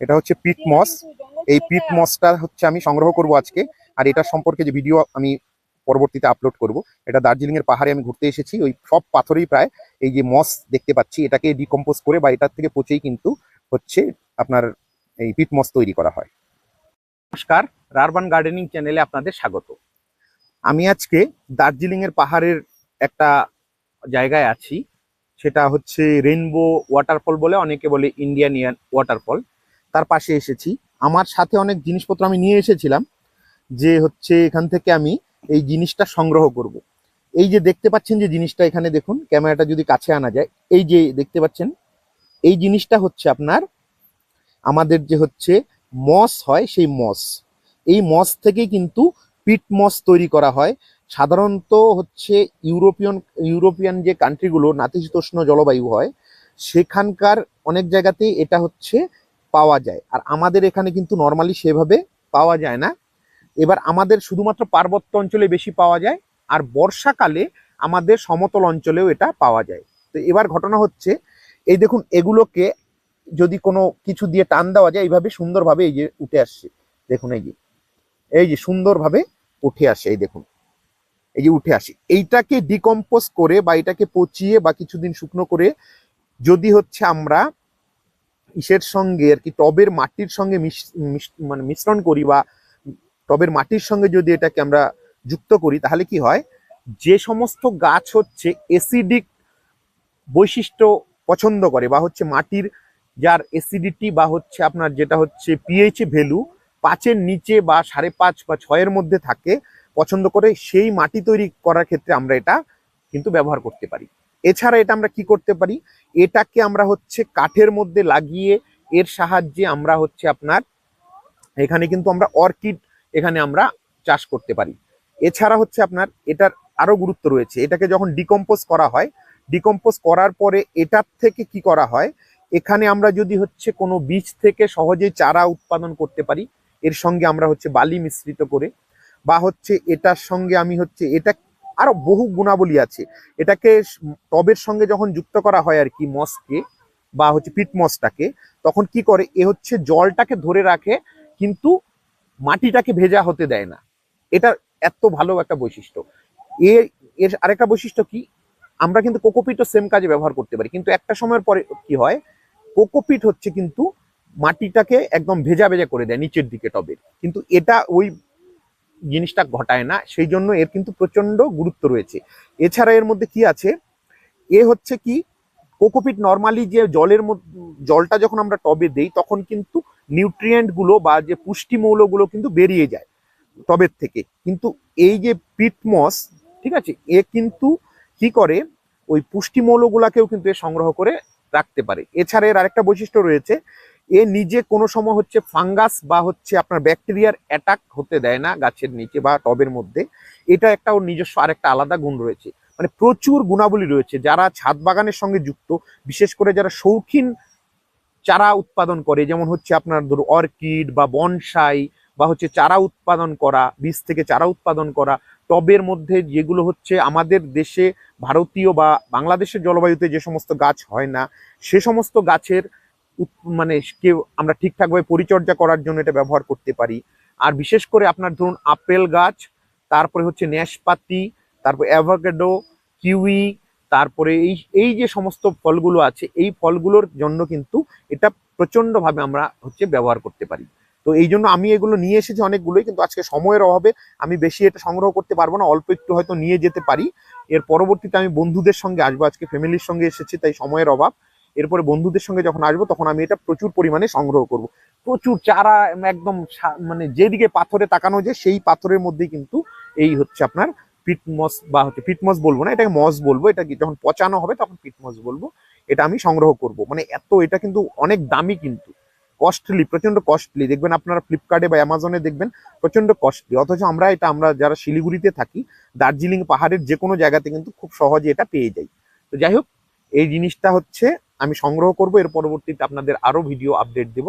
এটা হচ্ছে পিট মস। এই পিট মসটা হচ্ছে আমি সংগ্রহ করব আজকে। আর এটা সম্পর্কে যে ভিডিও আমি পরবর্তীতে আপলোড করব এটা দার্জিলিং এর পাহাড়ে আমি ঘুরতে এসেছি। ওই সব পাথরেই প্রায় এই যে মস দেখতে পাচ্ছি এটাকে ডিকম্পোজ করে বা এটার থেকে পচেই কিন্তু হচ্ছে আপনার এই পিট মস তৈরি করা হয়। নমস্কার রারবান গার্ডেনিং চ্যানেলে আপনাদের স্বাগত। আমি আজকে দার্জিলিং এর পাহাড়ের একটা জায়গায় আছি। সেটা হচ্ছে রেইনবো ওয়াটারফল বলে অনেকে বলে ইন্ডিয়ান ওয়াটারফল। তার পাশে এসেছি। আমার সাথে অনেক জিনিসপত্র আমি নিয়ে এসেছিলাম যে হচ্ছে এখান থেকে আমি এই জিনিসটা সংগ্রহ করব। এই যে দেখতে পাচ্ছেন যে জিনিসটা এখানে দেখুন, ক্যামেরাটা যদি কাছে আনা যায়, এই যে দেখতে পাচ্ছেন, এই জিনিসটা হচ্ছে আপনার, আমাদের যে হচ্ছে মস হয় সেই মস। এই মস থেকে কিন্তু পিট মস তৈরি করা হয়। সাধারণত হচ্ছে ইউরোপিয়ান ইউরোপিয়ান যে কান্ট্রিগুলো নাতিশীতোষ্ণ জলবায়ু হয়, সেখানকার অনেক জায়গাতেই এটা হচ্ছে পাওয়া যায়। আর আমাদের এখানে কিন্তু নর্মালি সেভাবে পাওয়া যায় না। এবার আমাদের শুধুমাত্র পার্বত্য অঞ্চলে বেশি পাওয়া যায়, আর বর্ষাকালে আমাদের সমতল অঞ্চলেও এটা পাওয়া যায়। তো এবার ঘটনা হচ্ছে, এই দেখুন এগুলোকে যদি কোনো কিছু দিয়ে টান দেওয়া যায়, এইভাবে সুন্দরভাবে এই যে উঠে আসছে। দেখুন এই যে এই যে সুন্দরভাবে উঠে আসে, এই দেখুন। এই যে উঠে আসে। এইটাকে ডিকম্পোজ করে বা এটাকে পচিয়ে বা কিছুদিন শুকনো করে যদি হচ্ছে আমরা ইসের সঙ্গে আর কি টবের মাটির সঙ্গে মানে মিশ্রণ করি বা টবের মাটির সঙ্গে যদি এটাকে আমরা যুক্ত করি, তাহলে কি হয়? যে সমস্ত গাছ হচ্ছে এসিডিক বৈশিষ্ট্য পছন্দ করে বা হচ্ছে মাটির যার এসিডিটি বা হচ্ছে আপনার যেটা হচ্ছে পিএইচ ভ্যালু পাঁচের নিচে বা সাড়ে পাঁচ বা ছয়ের মধ্যে থাকে, পছন্দ করে সেই মাটি তৈরি করার ক্ষেত্রে আমরা এটা কিন্তু ব্যবহার করতে পারি। এছাড়া এটা আমরা কি করতে পারি? এটাকে আমরা হচ্ছে কাঠের মধ্যে লাগিয়ে এর সাহায্যে আমরা হচ্ছে আপনার, এখানে কিন্তু আমরা অর্কিড এখানে আমরা চাষ করতে পারি। এছাড়া হচ্ছে আপনার, এটার আরও গুরুত্ব রয়েছে। এটাকে যখন ডিকম্পোজ করা হয়, ডিকম্পোজ করার পরে এটার থেকে কি করা হয়? এখানে আমরা যদি হচ্ছে কোনো বীজ থেকে সহজেই চারা উৎপাদন করতে পারি, এর সঙ্গে আমরা হচ্ছে বালি মিশ্রিত করে, বা হচ্ছে এটার সঙ্গে আমি হচ্ছে, এটা আরও বহু গুণাবলী আছে। এটাকে টবের সঙ্গে যখন যুক্ত করা হয় আর কি মসকে বা হচ্ছে পিট মসটাকে, তখন কি করে? এ হচ্ছে জলটাকে ধরে রাখে, কিন্তু মাটিটাকে ভেজা হতে দেয় না। এটা এত ভালো একটা বৈশিষ্ট্য। এ, এর আরেকটা বৈশিষ্ট্য কি? আমরা কিন্তু কোকোপিটও সেম কাজে ব্যবহার করতে পারি, কিন্তু একটা সময়ের পরে কি হয়? কোকোপিট হচ্ছে কিন্তু মাটিটাকে একদম ভেজা ভেজা করে দেয় নিচের দিকে টবের। কিন্তু এটা ওই জিনিসটা ঘটায় না, সেই জন্য এর কিন্তু প্রচণ্ড গুরুত্ব রয়েছে। এছাড়া এর মধ্যে কি আছে? এ হচ্ছে কি, কোকোপিট নর্মালি যে জলের জলটা যখন আমরা টবে দেই, তখন কিন্তু নিউট্রিয়েন্টগুলো বা যে পুষ্টি মৌলগুলো কিন্তু বেরিয়ে যায় টবের থেকে। কিন্তু এই যে পিটমস ঠিক আছে, এ কিন্তু কি করে? ওই পুষ্টি মৌলগুলাকেও কিন্তু এ সংগ্রহ করে রাখতে পারে। এছাড়া এর আরেকটা বৈশিষ্ট্য রয়েছে এ নিজে কোনো সময় হচ্ছে ফাঙ্গাস বা হচ্ছে আপনার ব্যাকটেরিয়ার অ্যাটাক হতে দেয় না গাছের নিচে বা টবের মধ্যে। এটা একটা ওর নিজস্ব আরেকটা আলাদা গুণ রয়েছে। মানে প্রচুর গুণাবলী রয়েছে। যারা ছাদ বাগানের সঙ্গে যুক্ত, বিশেষ করে যারা শৌখিন চারা উৎপাদন করে, যেমন হচ্ছে আপনার ধরো অর্কিড বা বনসাই বা হচ্ছে চারা উৎপাদন করা, বীজ থেকে চারা উৎপাদন করা, টবের মধ্যে যেগুলো হচ্ছে আমাদের দেশে ভারতীয় বা বাংলাদেশের জলবায়ুতে যে সমস্ত গাছ হয় না, সে সমস্ত গাছের মানে কেউ আমরা ঠিকঠাকভাবে পরিচর্যা করার জন্য এটা ব্যবহার করতে পারি। আর বিশেষ করে আপনার ধরুন আপেল গাছ, তারপরে হচ্ছে ন্যাশপাতি, তারপর অ্যাভোকাডো, কিউই, তারপরে এই এই যে সমস্ত ফলগুলো আছে, এই ফলগুলোর জন্য কিন্তু এটা প্রচণ্ডভাবে আমরা হচ্ছে ব্যবহার করতে পারি। তো এই জন্য আমি এগুলো নিয়ে এসেছি অনেকগুলোই, কিন্তু আজকে সময়ের অভাবে আমি বেশি এটা সংগ্রহ করতে পারব না, অল্প একটু হয়তো নিয়ে যেতে পারি। এর পরবর্তীতে আমি বন্ধুদের সঙ্গে আসব, আজকে ফ্যামিলির সঙ্গে এসেছি, তাই সময়ের অভাব। এরপরে বন্ধুদের সঙ্গে যখন আসব, তখন আমি এটা প্রচুর পরিমাণে সংগ্রহ করব। প্রচুর চারা একদম মানে যেদিকে পাথরে তাকানো যায়, সেই পাথরের মধ্যেই কিন্তু এই হচ্ছে আপনার পিটমস বা হচ্ছে পিটমস বলব না, এটাকে মস বলব, এটা কি যখন পচানো হবে তখন পিটমস বলব, এটা আমি সংগ্রহ করব। মানে এত এটা কিন্তু অনেক দামি কিন্তু। কস্টলি প্রচণ্ড কস্টলি দেখবেন আপনারা ফ্লিপকার্টে বা অ্যামাজনে দেখবেন প্রচণ্ড কস্টলি অথচ আমরা এটা, আমরা যারা শিলিগুড়িতে থাকি, দার্জিলিং পাহাড়ের যে কোনো জায়গাতে কিন্তু খুব সহজে এটা পেয়ে যাই। তো যাই হোক, এই জিনিসটা হচ্ছে আমি সংগ্রহ করব এর পরবর্তীতে আপনাদের আরও ভিডিও আপডেট দেব।